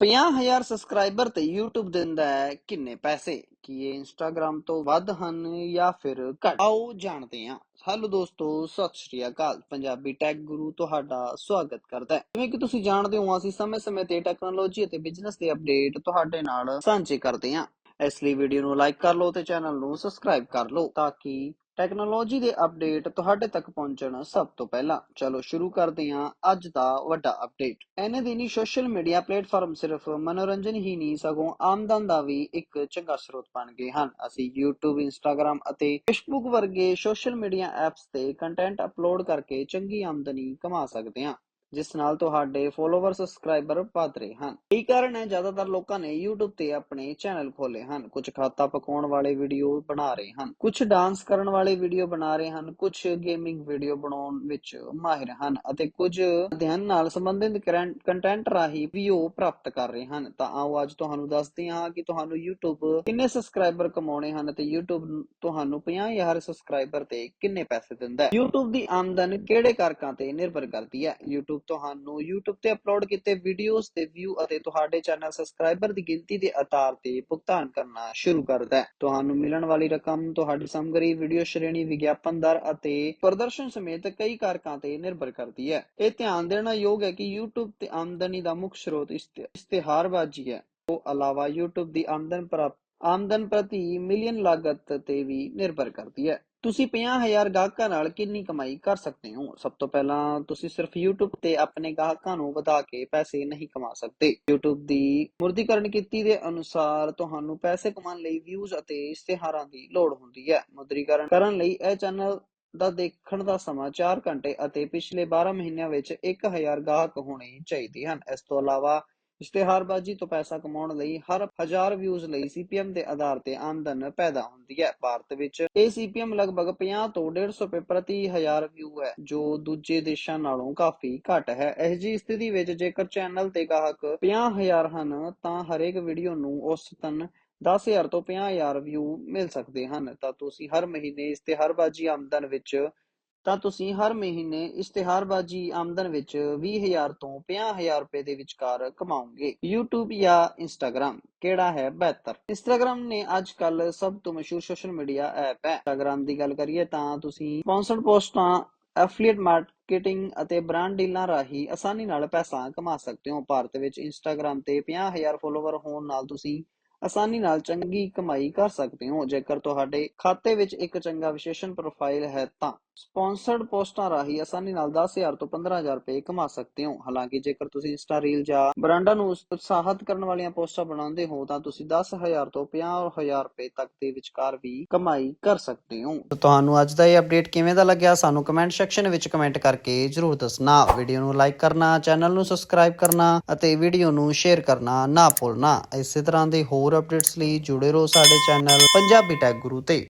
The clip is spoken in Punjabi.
50000 ਸਬਸਕ੍ਰਾਈਬਰ ਤੇ YouTube ਦਿੰਦਾ ਹੈ ਕਿੰਨੇ ਪੈਸੇ? ਕੀ ਇਹ Instagram ਤੋਂ ਵੱਧ ਹਨ ਜਾਂ ਫਿਰ ਘੱਟ? ਆਓ ਜਾਣਦੇ ਹਾਂ। ਹੈਲੋ ਦੋਸਤੋ, ਸਤਿ ਸ਼੍ਰੀ ਅਕਾਲ। ਪੰਜਾਬੀ ਟੈਕ ਗੁਰੂ ਤੁਹਾਡਾ ਸਵਾਗਤ ਕਰਦਾ ਹੈ। ਜਿਵੇਂ ਕਿ ਤੁਸੀਂ ਜਾਣਦੇ ਹੋ, ਅਸੀਂ ਸਮੇਂ-ਸਮੇਂ ਤੇ ਟੈਕਨੋਲੋਜੀ ਅਤੇ ਬਿਜ਼ਨਸ ਦੇ ਅਪਡੇਟ ਤੁਹਾਡੇ ਨਾਲ ਸਾਂਝੇ ਕਰਦੇ ਹਾਂ। ਇਸ ਲਈ ਵੀਡੀਓ ਨੂੰ ਲਾਈਕ ਕਰ ਲਓ ਤੇ ਚੈਨਲ ਨੂੰ ਸਬਸਕ੍ਰਾਈਬ ਕਰ ਲਓ ਤਾਂ ਕਿ ਟੈਕਨੋਲੋਜੀ ਦੇ ਅਪਡੇਟ ਤੁਹਾਡੇ ਤੱਕ ਪਹੁੰਚਣ ਸਭ ਤੋਂ ਪਹਿਲਾਂ। ਚਲੋ ਸ਼ੁਰੂ ਕਰਦੇ ਹਾਂ ਅੱਜ ਦਾ ਵੱਡਾ ਅਪਡੇਟ। ਇਹਨੇ ਦਿਨੀ ਸੋਸ਼ਲ ਮੀਡੀਆ ਪਲੇਟਫਾਰਮ ਸਿਰਫ ਮਨੋਰੰਜਨ ਹੀ ਨਹੀਂ, ਸਗੋਂ ਆਮਦਨ ਦਾ ਵੀ ਇੱਕ ਚੰਗਾ ਸਰੋਤ ਬਣ ਗਏ ਹਨ। ਅਸੀਂ YouTube, Instagram ਅਤੇ Facebook ਵਰਗੇ ਸੋਸ਼ਲ ਮੀਡੀਆ ਐਪਸ ਤੇ ਕੰਟੈਂਟ ਅਪਲੋਡ ਕਰਕੇ ਚੰਗੀ ਆਮਦਨੀ ਕਮਾ ਸਕਦੇ ਹਾਂ। ਜਿਸ ਨਾਲ ਤੁਹਾਡੇ ਫੋਲੋਵਰ ਸਬਸਕ੍ਰਾਈਬਰ ਵਧ ਰਹੇ ਹਨ। ਇਹ ਕਾਰਨ ਹੈ, ਜ਼ਿਆਦਾਤਰ ਲੋਕਾਂ ਨੇ YouTube ਤੇ ਆਪਣੇ ਚੈਨਲ ਖੋਲੇ ਹਨ। ਕੁਝ ਖਾਤਾ ਪਕਾਉਣ ਵਾਲੇ ਵੀਡੀਓ ਬਣਾ ਰਹੇ ਹਨ। ਕੁਝ ਡਾਂਸ ਕਰਨ ਵਾਲੇ ਵੀਡੀਓ ਬਣਾ ਰਹੇ ਹਨ। ਕੁਝ ਗੇਮਿੰਗ ਵੀਡੀਓ ਬਣਾਉਣ ਵਿੱਚ ਮਾਹਿਰ ਹਨ ਅਤੇ ਕੁਝ ਅਧਿਐਨ ਨਾਲ ਸੰਬੰਧਿਤ ਕੰਟੈਂਟ ਰਾਹੀਂ ਵਿਊ ਪ੍ਰਾਪਤ ਕਰ ਰਹੇ ਹਨ। ਤਾਂ ਆਓ ਅੱਜ ਤੁਹਾਨੂੰ ਦੱਸਦੇ ਹਾਂ ਕਿ ਤੁਹਾਨੂੰ YouTube ਕਿੰਨੇ ਸਬਸਕ੍ਰਾਈਬਰ ਕਮਾਉਣੇ ਹਨ ਤੇ YouTube ਤੁਹਾਨੂੰ 50000 ਸਬਸਕ੍ਰਾਈਬਰ ਤੇ ਕਿੰਨੇ ਪੈਸੇ ਦਿੰਦਾ ਹੈ। YouTube ਦੀ ਆਮਦਨ ਕਿਹੜੇ ਕਾਰਕਾਂ ਤੇ ਨਿਰਭਰ ਕਰਦੀ ਹੈ? YouTube ਤੁਹਾਨੂੰ YouTube ਤੇ ਅਪਲੋਡ ਕੀਤੇ ਵੀਡੀਓਜ਼ ਤੇ ਵਿਊ ਅਤੇ ਤੁਹਾਡੇ ਚੈਨਲ ਸਬਸਕ੍ਰਾਈਬਰ ਦੀ ਗਿਣਤੀ ਦੇ ਆਧਾਰ ਤੇ ਭੁਗਤਾਨ ਕਰਨਾ ਸ਼ੁਰੂ ਕਰਦਾ ਹੈ। ਤੁਹਾਨੂੰ ਮਿਲਣ ਵਾਲੀ ਰਕਮ, ਤੁਹਾਡੀ ਸਮਗਰੀ ਵੀਡੀਓ ਸ਼੍ਰੇਣੀ, ਵਿਗਿਆਪਨ ਦਰ ਅਤੇ ਪ੍ਰਦਰਸ਼ਨ ਸਮੇਤ ਕਈ ਕਾਰਕਾਂ ਤੇ ਨਿਰਭਰ ਕਰਦੀ ਹੈ। ਇਹ ਧਿਆਨ ਦੇਣਾ ਯੋਗ ਹੈ ਕਿ YouTube ਤੇ ਆਮਦਨੀ ਦਾ ਮੁੱਖ ਸਰੋਤ ਇਸ਼ਤਿਹਾਰਬਾਜ਼ੀ ਹੈ। ਤੋਂ ਇਲਾਵਾ YouTube ਦੀ ਆਮਦਨ ਪ੍ਰਾਪਤ ਆਮਦਨ ਪ੍ਰਤੀ ਮਿਲੀਅਨ ਲਾਗਤ ਤੇ ਵੀ ਨਿਰਭਰ ਕਰਦੀ ਹੈ। ਤੁਸੀਂ 50000 ਗਾਹਕਾਂ ਨਾਲ ਕਿੰਨੀ ਕਮਾਈ ਕਰ ਸਕਦੇ ਹੋ? ਸਭ ਤੋਂ ਪਹਿਲਾਂ ਤੁਸੀਂ ਸਿਰਫ YouTube ਤੇ ਆਪਣੇ ਗਾਹਕਾਂ ਨੂੰ ਵਧਾ ਕੇ ਪੈਸੇ ਨਹੀਂ ਕਮਾ ਸਕਦੇ। YouTube ਦੀ ਮੁਰਦੀਕਰਨ ਕੀਤੀ ਦੇ ਅਨੁਸਾਰ ਤੁਹਾਨੂੰ ਪੈਸੇ ਕਮਾਉਣ ਲਈ ਵਿਊਜ਼ ਅਤੇ ਇਸ਼ਤਿਹਾਰਾਂ ਦੀ ਲੋੜ ਹੁੰਦੀ ਹੈ। ਮੁਦਰੀਕਰਨ ਕਰਨ ਲਈ ਇਹ ਚੈਨਲ ਦਾ ਦੇਖਣ ਦਾ ਸਮਾਂ 4 ਘੰਟੇ ਅਤੇ ਪਿਛਲੇ 12 ਮਹੀਨਿਆਂ ਵਿੱਚ 1000 ਗਾਹਕ ਹੋਣੇ ਚਾਹੀਦੇ ਹਨ। ਇਸ ਤੋਂ ਇਲਾਵਾ ਇਸ਼ਤਿਹਾਰਬਾਜ਼ੀ ਤੋਂ ਪੈਸਾ ਕਮਾਉਣ ਲਈ ਹਰ 1000 ਵਿਊਜ਼ ਲਈ CPM ਦੇ ਆਧਾਰ ਤੇ ਆਮਦਨ ਪੈਦਾ ਹੁੰਦੀ ਹੈ। ਭਾਰਤ ਵਿੱਚ ਇਹ CPM ਲਗਭਗ 50 ਤੋਂ 150 ਰੁਪਏ ਪ੍ਰਤੀ 1000 ਵਿਊ ਹੈ, ਜੋ ਦੂਜੇ ਦੇਸ਼ਾਂ ਨਾਲੋਂ ਕਾਫੀ ਘੱਟ ਹੈ। ਇਸ ਜੀ ਸਥਿਤੀ ਵਿੱਚ ਜੇਕਰ ਚੈਨਲ ਤੇ ਗਾਹਕ 50000 ਹਨ, ਤਾਂ ਹਰੇਕ ਵੀਡੀਓ ਨੂੰ ਔਸਤਨ 10000 ਤੋਂ 50000 ਵਿਊ ਮਿਲ ਸਕਦੇ ਹਨ। ਤਾਂ ਤੁਸੀਂ ਹਰ ਮਹੀਨੇ ਇਸ਼ਤਿਹਾਰਬਾਜ਼ੀ ਆਮਦਨ ਵਿੱਚ ਤਾਂ ਤੁਸੀਂ ਹਰ ਮਹੀਨੇ ਇਸ਼ਤਿਹਾਰਬਾਜ਼ੀ ਆਮਦਨ ਵਿੱਚ 20000 ਤੋਂ 50000 ਰੁਪਏ ਦੇ ਵਿਚਕਾਰ ਕਮਾਓਗੇ। YouTube ਜਾਂ Instagram, ਕਿਹੜਾ ਹੈ ਬਿਹਤਰ? Instagram ਨੇ ਅੱਜ ਕੱਲ ਸਭ ਤੋਂ ਮਸ਼ਹੂਰ ਸੋਸ਼ਲ ਮੀਡੀਆ ਐਪ ਹੈ। Instagram ਦੀ ਗੱਲ ਕਰੀਏ ਤਾਂ ਤੁਸੀਂ ਸਪਾਂਸਰਡ ਪੋਸਟਾਂ ਐਫਲੀਏਟ ਮਾਰਕੀਟਿੰਗ ਅਤੇ ਬ੍ਰਾਂਡ ਡੀਲਾਂ ਰਾਹੀਂ ਆਸਾਨੀ ਨਾਲ ਪੈਸਾ ਕਮਾ ਸਕਦੇ ਹੋ। ਭਾਰਤ ਵਿੱਚ Instagram ਤੇ 50000 ਫੋਲੋਵਰ ਹੋਣ ਨਾਲ ਤੁਸੀਂ ਆਸਾਨੀ ਨਾਲ ਚੰਗੀ ਕਮਾਈ ਕਰ ਸਕਦੇ ਹੋ। ਜੇਕਰ ਤੁਹਾਡੇ ਖਾਤੇ ਵਿੱਚ ਇੱਕ ਚੰਗਾ ਵਿਸ਼ੇਸ਼ਣ ਪ੍ਰੋਫਾਈਲ ਹੈ ਤਾਂ ਸਪਾਂਸਰਡ ਪੋਸਟਾਂ ਰਾਹੀਂ ਆਸਾਨੀ ਨਾਲ 10000 ਤੋਂ 15000 ਰੁਪਏ ਕਮਾ ਸਕਦੇ ਹੋ। ਹਾਲਾਂਕਿ ਜੇਕਰ ਤੁਸੀਂ ਇੰਸਟਾ ਰੀਲ ਜਾਂ ਬ੍ਰਾਂਡਾਂ ਨੂੰ ਉਤਸ਼ਾਹਿਤ ਕਰਨ ਵਾਲੀਆਂ ਪੋਸਟਾਂ ਬਣਾਉਂਦੇ ਹੋ, ਤਾਂ ਤੁਸੀਂ 10000 ਤੋਂ 50000 ਰੁਪਏ ਤੱਕ ਦੇ ਵਿਚਕਾਰ ਵੀ ਕਮਾਈ ਕਰ ਸਕਦੇ ਹੋ। ਤੁਹਾਨੂੰ ਅੱਜ ਦਾ ਇਹ ਅਪਡੇਟ ਕਿਵੇਂ ਦਾ ਲੱਗਿਆ, ਸਾਨੂੰ ਕਮੈਂਟ ਸੈਕਸ਼ਨ ਵਿੱਚ ਕਮੈਂਟ ਕਰਕੇ ਜਰੂਰ ਦੱਸਣਾ। ਵੀਡੀਓ ਨੂੰ ਲਾਈਕ ਕਰਨਾ, ਚੈਨਲ ਨੂੰ ਸਬਸਕ੍ਰਾਈਬ ਕਰਨਾ ਅਤੇ ਵੀਡੀਓ ਨੂੰ ਸ਼ੇਅਰ ਕਰਨਾ ਨਾ ਭੁੱਲਣਾ। ਇਸੇ ਤਰ੍ਹਾਂ ਦੇ ਹੋਰ ਅਪਡੇਟਸ ਲਈ ਜੁੜੇ ਰਹੋ ਸਾਡੇ ਚੈਨਲ ਪੰਜਾਬੀ ਟੈਕ ਗੁਰੂ ਤੇ।